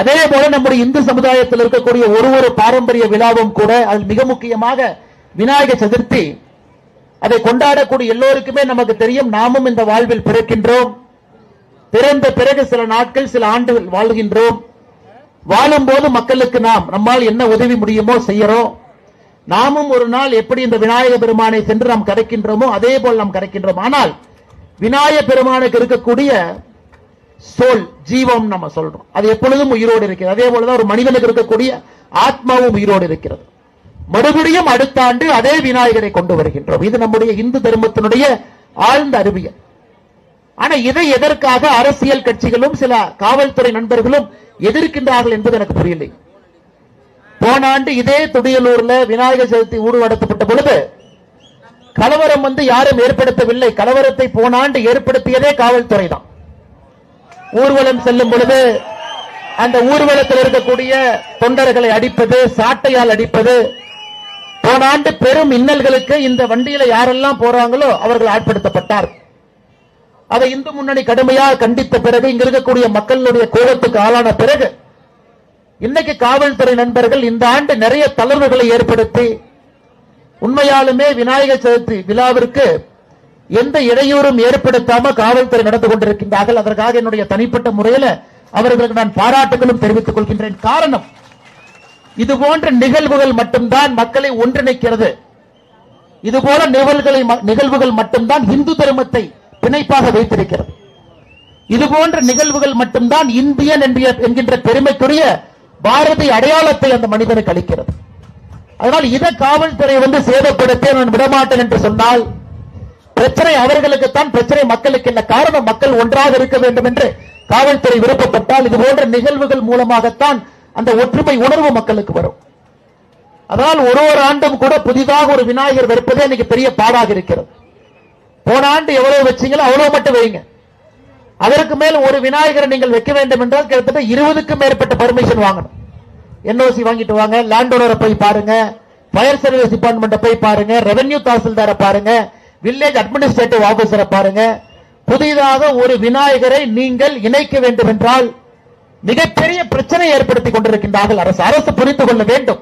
அதே போல நம்முடைய இந்து சமுதாயத்தில் இருக்கக்கூடிய ஒரு ஒரு பாரம்பரிய விழாவும் கூட அதில் மிக முக்கியமாக விநாயகர் சதுர்த்தி. அதை கொண்டாடக்கூடிய எல்லோருக்குமே நமக்கு தெரியும். நாமும் இந்த வாழ்வில் பிறக்கின்றோம். பிறந்த பிறகு சில நாட்கள் சில ஆண்டுகள் வாழ்கின்றோம். வாழும்போது மக்களுக்கு நாம் நம்மால் என்ன உதவி முடியுமோ செய்யறோம். நாமும் ஒரு நாள் எப்படி இந்த விநாயக பெருமானை சென்று நாம் கரைக்கின்றோமோ அதே போல் நாம் கரைக்கின்றோம். ஆனால் விநாயக பெருமானுக்கு இருக்கக்கூடிய சோல் ஜீவம் நம்ம சொல்றோம். அது எப்பொழுதும் உயிரோடு இருக்கிறது. அதே போலதான் ஒரு மனிதனுக்கு இருக்கக்கூடிய ஆத்மாவும் உயிரோடு இருக்கிறது. மறுபடியும் அடுத்த ஆண்டு அதே விநாயகரை கொண்டு வருகின்றோம். இது நம்முடைய இந்து தர்மத்தினுடைய ஆழ்ந்த அறிவியல். ஆனா இதை எதற்காக அரசியல் கட்சிகளும் சில காவல்துறை நண்பர்களும் எதிர்க்கின்றார்கள் என்பது எனக்கு புரியலை. போன ஆண்டு இதே துடியலூர்ல விநாயகர் சதுர்த்தி ஊர்வலத்தப்பட்ட பொழுது கலவரம் வந்து யாரும் ஏற்படுத்தவில்லை. கலவரத்தை போன ஆண்டு ஏற்படுத்தியதே காவல்துறை தான் ஊர்வலம் செல்லும் பொழுது அந்த ஊர்வலத்தில் இருக்கக்கூடிய தொண்டர்களை அடிப்பது சாட்டையால் அடிப்பது போன ஆண்டு பெரும் இன்னல்களுக்கு இந்த வண்டியில யாரெல்லாம் போறாங்களோ அவர்கள் ஆட்படுத்தப்பட்டார். அதை இந்து முன்னணி கடுமையாக கண்டித்த பிறகு இங்க இருக்கக்கூடிய மக்களுடைய கோபத்துக்கு ஆளான பிறகு இன்னைக்கு காவல்துறை நண்பர்கள் இந்த ஆண்டு நிறைய தளர்வுகளை ஏற்படுத்தி உண்மையாலுமே விநாயகர் சதுர்த்தி விழாவிற்கு எந்த இடையூறும் ஏற்படுத்தாம காவல்துறை நடந்து கொண்டிருக்கின்றார்கள். அதற்காக என்னுடைய தனிப்பட்ட முறையில அவர்களுக்கு நான் பாராட்டுகளும் தெரிவித்துக் கொள்கின்றேன். காரணம் இது போன்ற நிகழ்வுகள் மட்டும்தான் மக்களை ஒன்றிணைக்கிறது. இது போல நிகழ்வுகளை நிகழ்வுகள் மட்டும்தான் இந்து தர்மத்தை பிணைப்பாக வைத்திருக்கிறது. இது போன்ற நிகழ்வுகள் மட்டும்தான் இந்தியன் என்கின்ற பெருமைக்குரிய பாரதிய அடையாளத்தை அந்த மனிதனுக்கு அளிக்கிறது. அதனால் இதை காவல்துறை வந்து சேதப்படுத்த நான் விடமாட்டேன் என்று சொன்னால் பிரச்சனை அவர்களுக்குத்தான் பிரச்சனை மக்களுக்கு என்ன காரணம்? மக்கள் ஒன்றாக இருக்க வேண்டும் என்று காவல்துறை விருப்பப்பட்டால் இது போன்ற நிகழ்வுகள் மூலமாகத்தான் அந்த ஒற்றுமை உணர்வு மக்களுக்கு வரும். அதனால் ஒரு ஒரு ஆண்டும் கூட புதிதாக ஒரு விநாயகர் வைப்பதே இன்னைக்கு பெரிய பாடாக இருக்கிறது. போன ஆண்டு எவ்வளவு வச்சீங்களோ அவ்வளவு மட்டும் வைங்க. அதற்கு மேல் ஒரு விநாயகரை நீங்கள் வைக்க வேண்டும் என்றால் கிட்டத்தட்ட இருபதுக்கும் மேற்பட்ட பர்மிஷன் வாங்கணும். என்ஓசி வாங்கிட்டு வாங்க லேண்ட் ஓனரை போய் பாருங்க ஃபயர் சர்வீஸ் டிபார்ட்மெண்ட்டை போய் பாருங்க ரெவென்யூ தாசில்தாரை பாருங்க வில்லேஜ் அட்மினிஸ்ட்ரேட்டிவ் ஆபீசரை பாருங்க. புதிதாக ஒரு விநாயகரை நீங்கள் இணைக்க வேண்டும் என்றால் மிகப்பெரிய பிரச்சனை ஏற்படுத்திக் கொண்டிருக்கின்றார்கள். அரசு அரசு புரிந்து கொள்ள வேண்டும்.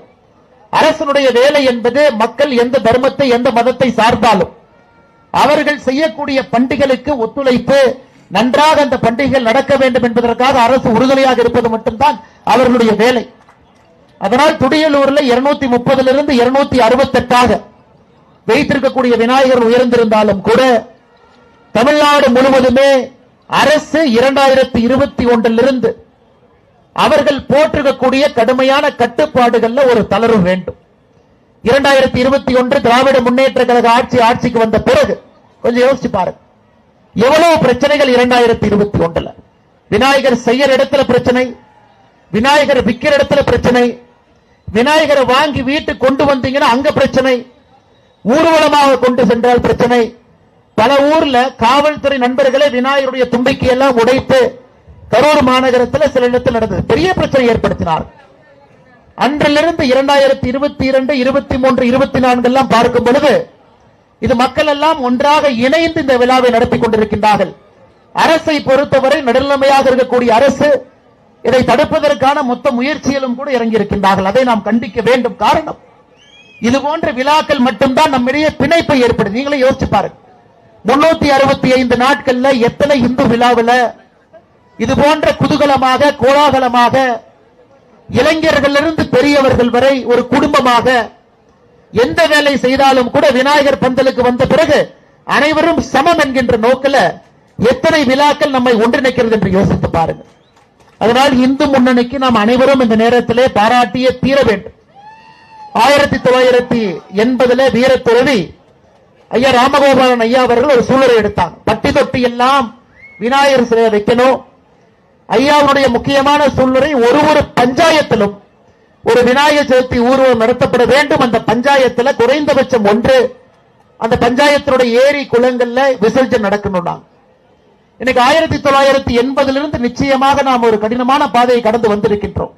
அரசனுடைய வேலை என்பது மக்கள் எந்த தர்மத்தை எந்த மதத்தை சார்ந்தாலும். அவர்கள் செய்யக்கூடிய பண்டிகைகளுக்கு ஒத்துழைப்பு நன்றாக அந்த பண்டிகைகள் நடக்க வேண்டும் என்பதற்காக அரசு உறுதுணையாக இருப்பது மட்டும்தான் அவர்களுடைய வேலை. அதனால் துடியலூரில் இருநூத்தி முப்பதிலிருந்து இருநூத்தி அறுபத்தெட்டாக வைத்திருக்கக்கூடிய விநாயகர் உயர்ந்திருந்தாலும் கூட தமிழ்நாடு முழுவதுமே அரசு இரண்டாயிரத்தி இருபத்தி ஒன்றிலிருந்து அவர்கள் போட்டிருக்கக்கூடிய கடுமையான கட்டுப்பாடுகள்ல ஒரு தளர்வு வேண்டும். இரண்டாயிரத்தி இருபத்தி ஒன்று திராவிட முன்னேற்ற கழக ஆட்சி ஆட்சிக்கு வந்த பிறகு கொஞ்சம் யோசிச்சு பாருங்க. எவ்வளவு பிரச்சனைகள் இரண்டாயிரத்தி இருபத்தி ஒன்றுல? விநாயகர் செய்யற இடத்துல பிரச்சனை விநாயகர் விக்கிற இடத்துல பிரச்சனை விநாயகரை வாங்கி வீட்டுக்கு கொண்டு வந்தீங்கன்னா அங்க பிரச்சனை ஊர்வலமாக கொண்டு சென்றால் பிரச்சனை. பல ஊர்ல காவல்துறை நண்பர்களே விநாயகருடைய தும்பிக்கை எல்லாம் உடைத்து கரூர் மாநகரத்தில் சில இடத்தில் நடந்தது. பெரிய பிரச்சனை ஏற்படுத்தினார். அன்றிலிருந்து இரண்டாயிரத்தி இருபத்தி இரண்டு இருபத்தி மூன்று இருபத்தி நான்கு எல்லாம் பார்க்கும் பொழுது இது மக்கள் எல்லாம் ஒன்றாக இணைந்து இந்த விழாவை நடத்தி கொண்டிருக்கின்றார்கள். அரசை பொறுத்தவரை நடுநிலைமையாக இருக்கக்கூடிய அரசு இதை தடுப்பதற்கான மொத்த முயற்சியிலும் கூட இறங்கி இருக்கின்றார்கள் அதை நாம் கண்டிக்க வேண்டும். காரணம் இது போன்ற விழாக்கள் மட்டும்தான் நம்மிடையே பிணைப்பை ஏற்படுது. நீங்களே யோசிச்சு பாருங்க. முன்னூத்தி அறுபத்தி ஐந்து நாட்கள்ல எத்தனை இந்து விழாவுல இது போன்ற குதூகலமாக கோலாகலமாக இளைஞர்களிலிருந்து பெரியவர்கள் வரை ஒரு குடும்பமாக எந்த வேலை செய்தாலும் கூட விநாயகர் பந்தலுக்கு வந்த பிறகு அனைவரும் சமம் என்கின்ற நோக்கில் எத்தனை விழாக்கள் நம்மை ஒன்றிணைக்கிறது என்று யோசித்து பாருங்க. அதனால் இந்து முன்னணிக்கு நாம் அனைவரும் இந்த நேரத்திலே பாராட்டியே தீர வேண்டும். ஆயிரத்தி தொள்ளாயிரத்தி எண்பதுல வீரத்துறவி ஐயா ராமகோபாலன் ஐயா அவர்கள் ஒரு சூழலை எடுத்தாங்க பட்டி தொட்டி எல்லாம் விநாயகர் சிலையை வைக்கணும். ஐயாவுடைய முக்கியமான சூழ்நிலை ஒரு ஒரு பஞ்சாயத்திலும் ஒரு விநாயகர் சதுர்த்தி ஊர்வலம் நடத்தப்பட வேண்டும். அந்த பஞ்சாயத்துல குறைந்தபட்சம் ஒன்று அந்த பஞ்சாயத்தினுடைய ஏரி குளங்கள்ல விசர்ஜன் நடக்கணும்னா இன்னைக்கு ஆயிரத்தி தொள்ளாயிரத்தி எண்பதிலிருந்து நிச்சயமாக நாம் ஒரு கடினமான பாதையை கடந்து வந்திருக்கின்றோம்.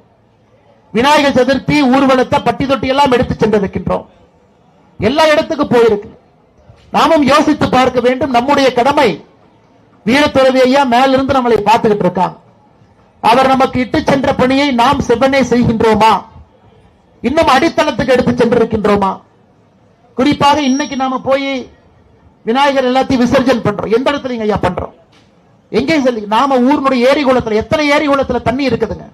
விநாயகர் சதுர்த்தி ஊர்வலத்தை பட்டி தொட்டி எல்லாம் எடுத்து சென்றிருக்கின்றோம். எல்லா இடத்துக்கு போயிருக்கு. நாமும் யோசித்து பார்க்க வேண்டும் நம்முடைய கடமை. வீரத்துறவி ஐயா மேலிருந்து நம்மளை பார்த்துக்கிட்டு இருக்காங்க. அவர் நமக்கு இட்டு சென்ற பணியை நாம் செவ்வனே செய்கின்றோமா? இன்னும் அடித்தளத்துக்கு எடுத்து சென்றிருக்கின்றோமா? குறிப்பாக இன்னைக்கு நாம போய் விநாயகர் எல்லாத்தையும் விசர்ஜன் பண்றோம். எந்த இடத்துல ஐயா பண்றோம்? எங்கே சொல்லி நாம ஊர்னுடைய ஏரி குளத்துல எத்தனை ஏரி குளத்துல தண்ணி இருக்குதுங்க?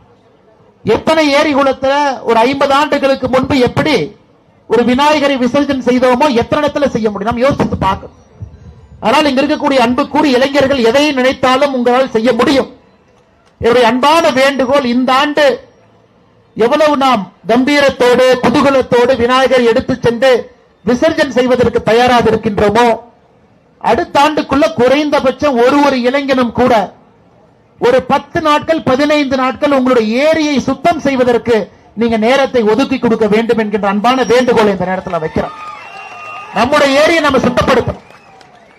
எத்தனை ஏரி குளத்துல ஒரு ஐம்பது ஆண்டுகளுக்கு முன்பு எப்படி ஒரு விநாயகரை விசர்ஜன் செய்தோமோ எத்தனை இடத்துல செய்ய முடியும்? நாம் யோசித்து பார்க்கணும். ஆனால் இங்க இருக்கக்கூடிய அன்புக்கூடி இளைஞர்கள் எதை நினைத்தாலும் உங்களால் செய்ய முடியும். என்னுடைய அன்பான வேண்டுகோள் இந்த ஆண்டு எவ்வளவு நாம் கம்பீரத்தோடு குதூகலத்தோடு விநாயகர் எடுத்து சென்று விசர்ஜன் செய்வதற்கு தயாராக இருக்கின்றோமோ அடுத்த ஆண்டுக்குள்ள குறைந்தபட்சம் ஒரு ஒரு இளைஞனும் கூட ஒரு பத்து நாட்கள் பதினைந்து நாட்கள் உங்களுடைய ஏரியை சுத்தம் செய்வதற்கு நீங்க நேரத்தை ஒதுக்கி கொடுக்க வேண்டும் என்கின்ற அன்பான வேண்டுகோளை இந்த நேரத்தில் வைக்கிறோம். நம்முடைய ஏரியை நம்ம சுத்தப்படுத்தணும்.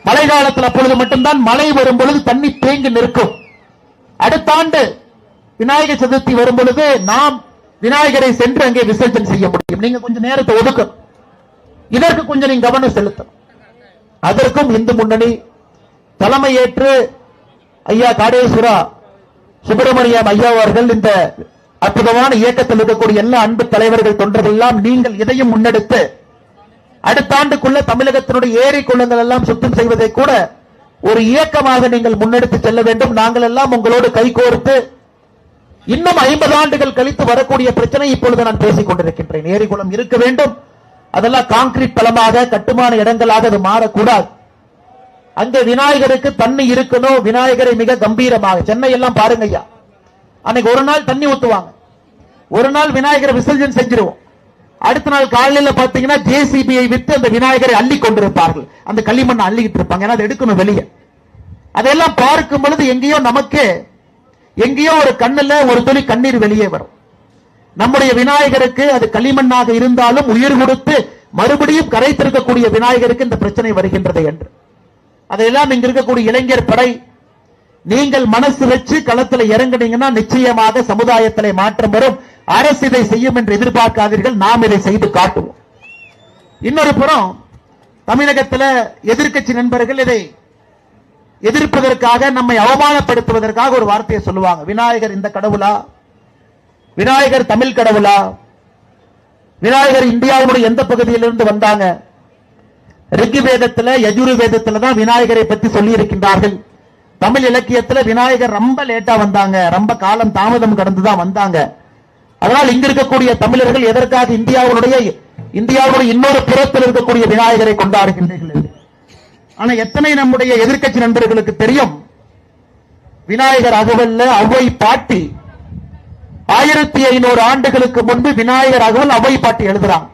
மழை காலத்தில் அப்பொழுது மட்டும்தான் மழை வரும் பொழுது தண்ணி தேங்கி நிற்கும். அடுத்த ஆண்டு விநாயகர் சதுர்த்தி வரும் பொழுது நாம் விநாயகரை சென்று அங்கே விசர்ஜன் செய்ய முடியும். நீங்க கொஞ்சம் நேரத்தை ஒதுக்கணும். இதற்கு கொஞ்சம் நீங்க கவனம் செலுத்தணும். அதற்கும் இந்து முன்னணி தலைமையேற்று ஐயா காடேஸ்வரா சுப்பிரமணியம் ஐயா அவர்கள் இந்த அற்புதமான இயக்கத்தில் இருக்கக்கூடிய எல்லா அன்பு தலைவர்கள் தொண்டர்கள் எல்லாம் நீங்கள் இதையும் முன்னெடுத்து அடுத்த ஆண்டுக்குள்ள தமிழகத்தினுடைய ஏரி குளங்கள் எல்லாம் சுத்தம் செய்வதை கூட ஒரு இயக்கமாக நீங்கள் முன்னெடுத்து செல்ல வேண்டும். நாங்கள் எல்லாம் உங்களோடு கைகோர்த்து இன்னும் ஐம்பது ஆண்டுகள் கழித்து வரக்கூடிய பிரச்சனை இப்பொழுது நான் பேசிக் கொண்டிருக்கின்றேன். ஏரி குளம் இருக்க வேண்டும். அதெல்லாம் கான்கிரீட் தளமாக கட்டுமான இடங்களாக அது மாறக்கூடாது. அந்த விநாயகருக்கு தண்ணி இருக்கணும். விநாயகரை மிக கம்பீரமாக. சென்னை எல்லாம் பாருங்க ஐயா அன்னைக்கு ஒரு நாள் தண்ணி ஊத்துவாங்க. ஒரு நாள் விநாயகரை விசர்ஜன் செஞ்சிருவோம். அடுத்த நாள் காலையில பாத்தீங்கன்னா ஜேசிபியை விட்டு அந்த விநாயகரை அள்ளி கொண்டிருப்பார்கள். அந்த களிமண்ணை அள்ளிக்கிட்டு இருப்பாங்க. ஏன்னா அதை எடுக்கணும் வெளியே. அதெல்லாம் பார்க்கும் பொழுது எங்கேயோ நமக்கு எங்கேயோ ஒரு கண்ணுல ஒரு துளி கண்ணீர் வெளியே வரும். நம்முடைய விநாயகருக்கு அது களிமண்ணாக இருந்தாலும் உயிர் கொடுத்து மறுபடியும் கரைத்திருக்கக்கூடிய விநாயகருக்கு இந்த பிரச்சனை வருகின்றது என்று. அதையெல்லாம் இங்க இருக்கக்கூடிய இளைஞர் படை நீங்கள் மனசு வச்சு களத்துல இறங்குனீங்கன்னா நிச்சயமாக சமுதாயத்திலே மாற்றம் வரும். அரசு இதை செய்யும் என்று எதிர்பார்க்காதீர்கள் நாம் இதை செய்து காட்டுவோம். இன்னொரு புறம் தமிழகத்துல எதிர்க்கட்சி நண்பர்கள் இதை எதிர்ப்பதற்காக நம்மை அவமானப்படுத்துவதற்காக ஒரு வார்த்தையை சொல்லுவாங்க. விநாயகர் இந்த கடவுளா? விநாயகர் தமிழ் கடவுளா? விநாயகர் இந்தியாவுடைய எந்த பகுதியிலிருந்து வந்தாங்க? ரிக்கு வேதத்துல யஜுரு வேதத்துல தான் விநாயகரை பத்தி சொல்லி இருக்கின்றார்கள் தமிழ் இலக்கியத்துல விநாயகர் ரொம்ப லேட்டா வந்தாங்க. ரொம்ப காலம் தாமதம் கடந்துதான் வந்தாங்க. அதனால் இங்க இருக்கக்கூடிய தமிழர்கள் எதற்காக இந்தியாவுடைய இந்தியாவுடைய இன்னொரு புறத்தில் இருக்கக்கூடிய விநாயகரை கொண்டாடுகின்றீர்கள்? ஆனா எத்தனை நம்முடைய எதிர்க்கட்சி நண்பர்களுக்கு தெரியும்? விநாயகர் அகவல்ல அவ்வை பாட்டி ஆயிரத்தி ஐநூறு ஆண்டுகளுக்கு முன்பு விநாயகர் அகவல் அவ்வை பாட்டி எழுதுறான்.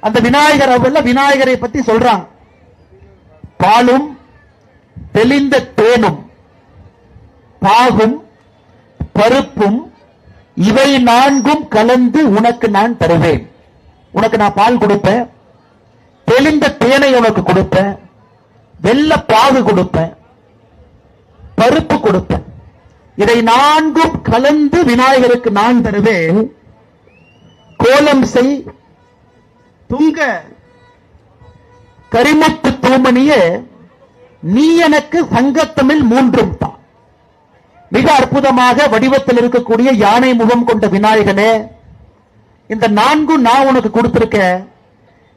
அந்த விநாயகர் அகவல்ல விநாயகரை பத்தி சொல்றாங்க. பாலும் தெளிந்த தேனும் பாகும் பருப்பும் இவை நான்கும் கலந்து உனக்கு நான் தருவேன். உனக்கு நான் பால் கொடுப்பேன். தெளிந்த தேனை உனக்கு கொடுப்பேன். வெள்ள பாகு கொடுப்பேன். பருப்பு கொடுப்பேன். இதை நான்கும் கலந்து விநாயகருக்கு நான் தருவேன். கோலம் செய் துங்க. கரிமுத்து தூமணிய நீ எனக்கு சங்கத்தமிழ் மூன்றும் தான் மிக அற்புதமாக வடிவத்தில் இருக்கக்கூடிய யானை முகம் கொண்ட விநாயகனே இந்த நான்கு நான் உனக்கு கொடுத்திருக்கேன்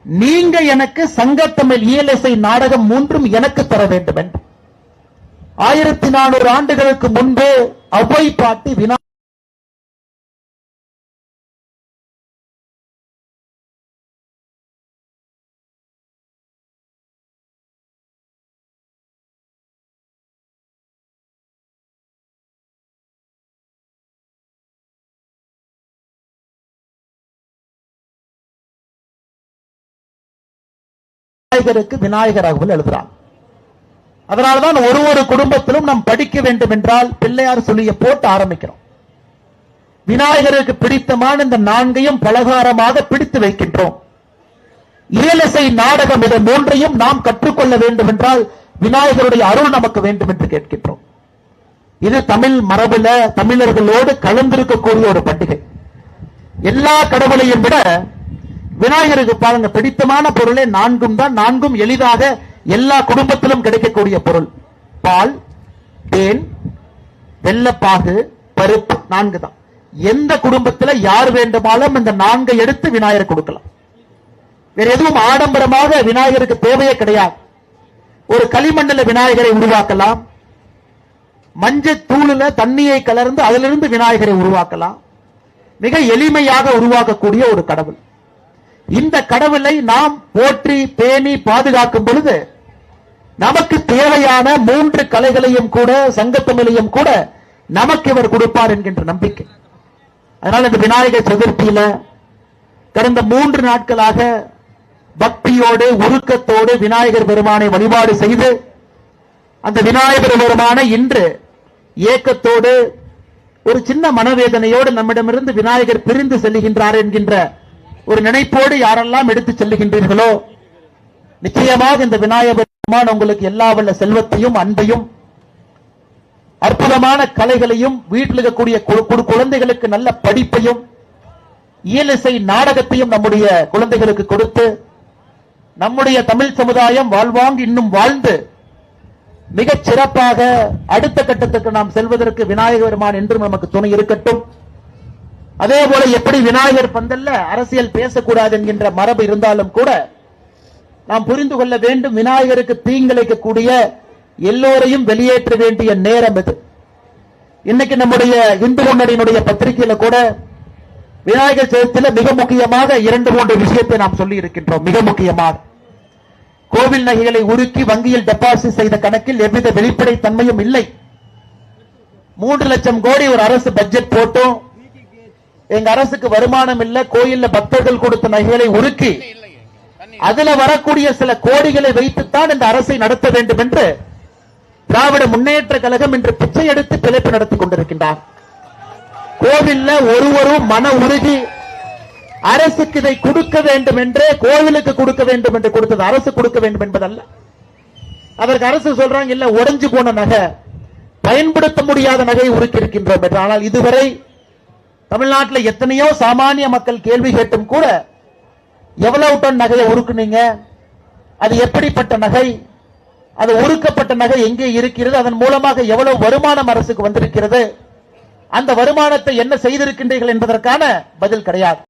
நீங்க எனக்கு சங்கத்தமிழ் இயலிசை நாடகம் மூன்றும் எனக்கு தர வேண்டும் என்று ஆயிரத்தி நானூறு ஆண்டுகளுக்கு முன்பு அவ்வை பாட்டி வினா விநாயகருக்கு விநாயகராகவும் எழுதுறான். அதனால்தான் ஒரு ஒரு குடும்பத்திலும் நாம் படிக்க வேண்டும் என்றால் பிள்ளையார் சொல்லிய போட்டு ஆரம்பிக்கிறோம். விநாயகருக்கு பிடித்தமான இந்த நான்கையும் பலகாரமாக பிடித்து வைக்கின்றோம். இயலசை நாடகம் இதை மூன்றையும் நாம் கற்றுக்கொள்ள வேண்டும் என்றால் விநாயகருடைய அருள் நமக்கு வேண்டும் என்று கேட்கின்றோம். இது தமிழ் மரபுல தமிழர்களோடு கலந்திருக்கக்கூடிய ஒரு பண்டிகை. எல்லா கடவுளையும் விட விநாயகருக்கு பாருங்க பிடித்தமான பொருளே நான்கும் தான். நான்கும் எளிதாக எல்லா குடும்பத்திலும் கிடைக்கக்கூடிய பொருள். பால் தேன் வெள்ளப்பாகு பருப்பு நான்கு தான். எந்த குடும்பத்துல யார் வேண்டுமானாலும் இந்த நான்கை எடுத்து விநாயகர் கொடுக்கலாம். வேற எதுவும் ஆடம்பரமாக விநாயகருக்கு தேவையே கிடையாது. ஒரு களிமண்ணில் விநாயகரை உருவாக்கலாம். மஞ்சள் தூளுல தண்ணியை கலர்ந்து அதிலிருந்து விநாயகரை உருவாக்கலாம். மிக எளிமையாக உருவாக்கக்கூடிய ஒரு கடவுள். இந்த கடவுளை நாம் போற்றி பேணி பாதுகாக்கும் பொழுது நமக்கு தேவையான மூன்று கலைகளையும் கூட சங்கத்தமிழையும் கூட நமக்கு இவர் கொடுப்பார் என்கின்ற நம்பிக்கை. அதனால் இந்த விநாயகர் சதுர்த்தியில கடந்த மூன்று நாட்களாக பக்தியோடு உருக்கத்தோடு விநாயகர் பெருமானை வழிபாடு செய்து அந்த விநாயகர் பெருமானை இன்று ஏக்கத்தோடு ஒரு சின்ன மனவேதனையோடு நம்மிடமிருந்து விநாயகர் பிரிந்து செல்கின்றார் என்கின்ற ஒரு நினைப்போடு யாரெல்லாம் எடுத்து செல்லுகின்றீர்களோ நிச்சயமாக இந்த விநாயகர் பெருமான் உங்களுக்கு எல்லா வல்ல செல்வத்தையும் அன்பையும் அற்புதமான கலைகளையும் வீட்டில் இருக்கக்கூடிய குழந்தைகளுக்கு நல்ல படிப்பையும் இயலிசை நாடகத்தையும் நம்முடைய குழந்தைகளுக்கு கொடுத்து நம்முடைய தமிழ் சமுதாயம் வாழ்வாங்கு இன்னும் வாழ்ந்து மிகச் சிறப்பாக அடுத்த கட்டத்துக்கு நாம் செல்வதற்கு விநாயகர் பெருமான் என்றும் நமக்கு துணை இருக்கட்டும். அதே போல எப்படி விநாயகர் பந்தல்ல அரசியல் பேசக்கூடாது என்கின்ற மரபு இருந்தாலும் கூட நாம் புரிந்து கொள்ள வேண்டும் விநாயகருக்கு தீங்கிழைக்கக்கூடிய எல்லோரையும் வெளியேற்ற வேண்டிய நேரம் இது. இன்னைக்கு நம்முடைய இந்து முன்னணியினுடைய பத்திரிகையில கூட விநாயகர் சதுர்த்தியில மிக முக்கியமாக இரண்டு மூன்று விஷயத்தை நாம் சொல்லி இருக்கின்றோம். மிக முக்கியமாக கோவில் நகைகளை உருக்கி வங்கியில் டெபாசிட் செய்த கணக்கில் எவ்வித வெளிப்படை தன்மையும் இல்லை. மூன்று லட்சம் கோடி ஒரு அரசு பட்ஜெட் போட்டும். எங்க அரசுக்கு வருமானம் இல்ல கோயில்ல பக்தர்கள் கொடுத்த நகைகளை உருக்கி அதுல வரக்கூடிய சில கோடிகளை வைத்துத்தான் இந்த அரசை நடத்த வேண்டும் என்று திராவிட முன்னேற்ற கழகம் இன்று பிச்சை எடுத்து பிழைப்பு நடத்தி கொண்டிருக்கின்றார். கோவில்ல ஒருவரும் மன உருகி அரசுக்கு இதை கொடுக்க வேண்டும் என்று கோவிலுக்கு கொடுக்க வேண்டும் என்று கொடுத்தது அரசு கொடுக்க வேண்டும் என்பதல்ல. அதற்கு அரசு சொல்றாங்க இல்ல உடைஞ்சு போன நகை பயன்படுத்த முடியாத நகை உருக்கி இருக்கின்றோம் என்று. ஆனால் இதுவரை தமிழ்நாட்டில் எத்தனையோ சாமானிய மக்கள் கேள்வி கேட்டும் கூட எவ்வளவு டன் நகையை உருக்குனீங்க? அது எப்படிப்பட்ட நகை? அது உருக்கப்பட்ட நகை எங்கே இருக்கிறது? அதன் மூலமாக எவ்வளவு வருமானம் அரசுக்கு வந்திருக்கிறது? அந்த வருமானத்தை என்ன செய்திருக்கின்றீர்கள் என்பதற்கான பதில் கிடையாது.